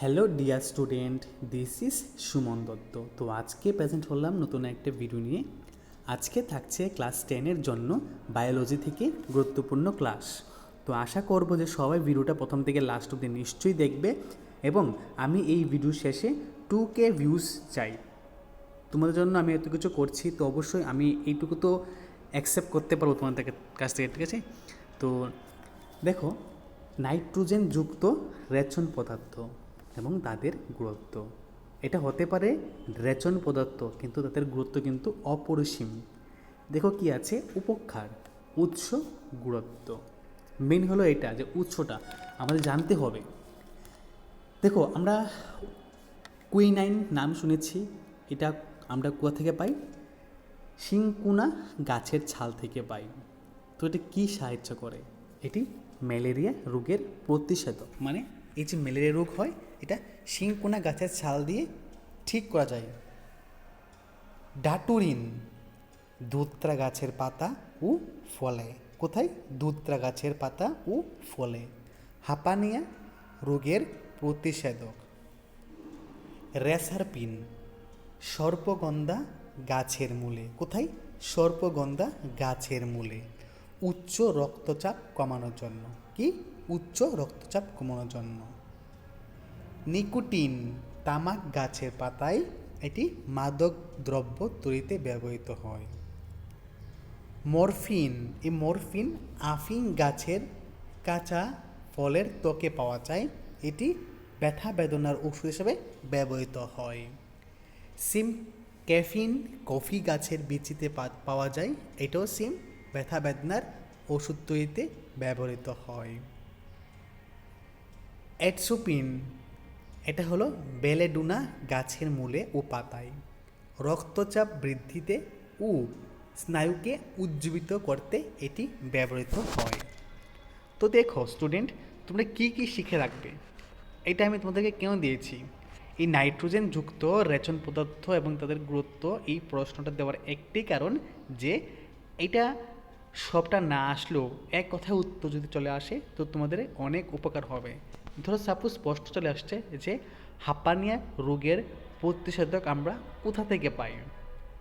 Hello dear student, this is Suman Dutta. তো আজকে present হলাম নতুন একটা ভিডিও নিয়ে। আজকে থাকছে ক্লাস টেনের জন্য বায়োলজি থেকে গুরুত্বপূর্ণ ক্লাস। তো আশা করব যে সবাই ভিডিওটা প্রথম থেকে লাস্ট অব্দি নিশ্চয়ই দেখবে এবং আমি এই ভিডিও শেষে টু কে ভিউজ চাই। তোমাদের জন্য আমি এত কিছু করছি, তো অবশ্যই আমি এইটুকু তো অ্যাকসেপ্ট করতে পারব তোমাদের কাছ থেকে, ঠিক আছে? তো দেখো, নাইট্রোজেন যুক্ত রেচন পদার্থ। এবং তাদের গুরুত্ব। এটা হতে পারে রেচন পদার্থ, কিন্তু তাদের গুরুত্ব কিন্তু অপরিসীম। দেখো কি আছে? উপক্ষার, উৎস, গুরুত্ব। মেন হলো এটা যে উৎসটা আমাদের জানতে হবে। দেখো, আমরা কুইনাইন নাম শুনেছি। এটা আমরা কোথা থেকে পাই? শিংকুনা গাছের ছাল থেকে পাই। তো এটা কী সাহায্য করে? এটি ম্যালেরিয়া রোগের প্রতিষেধক মানে এই যে ম্যালেরিয়া রোগ হয়, এটা শিংকুনা গাছের ছাল দিয়ে ঠিক করা যায়। ডাটুরিন দুত্রা গাছের পাতা ও ফলে। কোথায়? দুত্রা গাছের পাতা ও ফলে। হাঁপানিয়া রোগের প্রতিষেধক। রেসারপিন, সর্পগন্ধা গাছের মূলে। কোথায়? সর্পগন্ধা গাছের মূলে। উচ্চ রক্তচাপ কমানোর জন্য। কি? উচ্চ রক্তচাপ কমানোর জন্য। নিকোটিন তামাক গাছের পাতায় এটি মাদক দ্রব্য তৈরিতে ব্যবহৃত হয়। মরফিন, এই মরফিন আফিং গাছের কাঁচা ফলের ত্বকে পাওয়া যায়। এটি ব্যথা বেদনার ওষুধ হিসেবে ব্যবহৃত হয়। সিম ক্যাফিন কফি গাছের বিচিতে পাওয়া যায়। এটাও সিম ব্যথা বেদনার ওষুধ তৈরিতে ব্যবহৃত হয়। অ্যাডসোপিন এটা হলো বেলেডুনা গাছের মূলে ও পাতায়। রক্তচাপ বৃদ্ধিতে ও স্নায়ুকে উজ্জীবিত করতে এটি ব্যবহৃত হয়। তো দেখো স্টুডেন্ট তোমরা কি কি শিখে রাখবে? এটা আমি তোমাদেরকে কেন দিয়েছি? এই নাইট্রোজেন যুক্ত রেচন পদার্থ এবং তাদের গুরুত্ব এই প্রশ্নটা দেওয়ার একটি কারণ যে এটা সবটা না আসলেও এক কথায় উত্তর যদি চলে আসে, তো তোমাদের অনেক উপকার হবে। ধরো সাপোজ স্পষ্ট চলে আসছে যে, হাঁপানিয়া রোগের প্রতিষেধক আমরা কোথা থেকে পাই?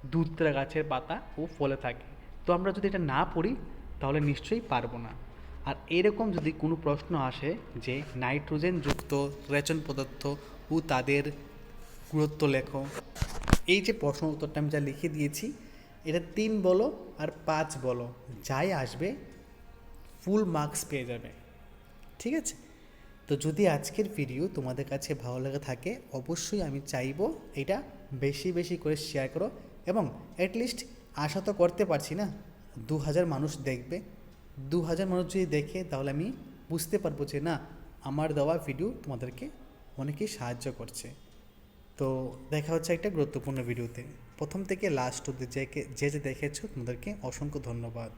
দুধরা গাছের পাতা ও ফলে থাকে। তো আমরা যদি এটা না পড়ি, তাহলে নিশ্চয়ই পারব না। আর এরকম যদি কোনো প্রশ্ন আসে যে, নাইট্রোজেন যুক্ত রেচন পদার্থ ও তাদের গুরুত্ব লেখো, এই যে প্রশ্ন উত্তরটা আমি যা লিখে দিয়েছি এটা তিন বলো আর পাঁচ বলো, যাই আসবে ফুল মার্কস পেয়ে যাবে। ঠিক আছে? তো যদি আজকের ভিডিও তোমাদের কাছে ভালো লাগে থাকে, অবশ্যই আমি চাইব এটা বেশি বেশি করে শেয়ার করো এবং অ্যাটলিস্ট আশা তো করতে পারছি না দু হাজার মানুষ দেখবে। দু হাজার মানুষ যদি দেখে, তাহলে আমি বুঝতে পারব যে না, আমার দেওয়া ভিডিও তোমাদেরকে অনেকেই সাহায্য করছে। তো দেখা হচ্ছে একটা গুরুত্বপূর্ণ ভিডিওতে। প্রথম থেকে লাস্ট অব্দি যে যে দেখেছ, তোমাদেরকে অসংখ্য ধন্যবাদ।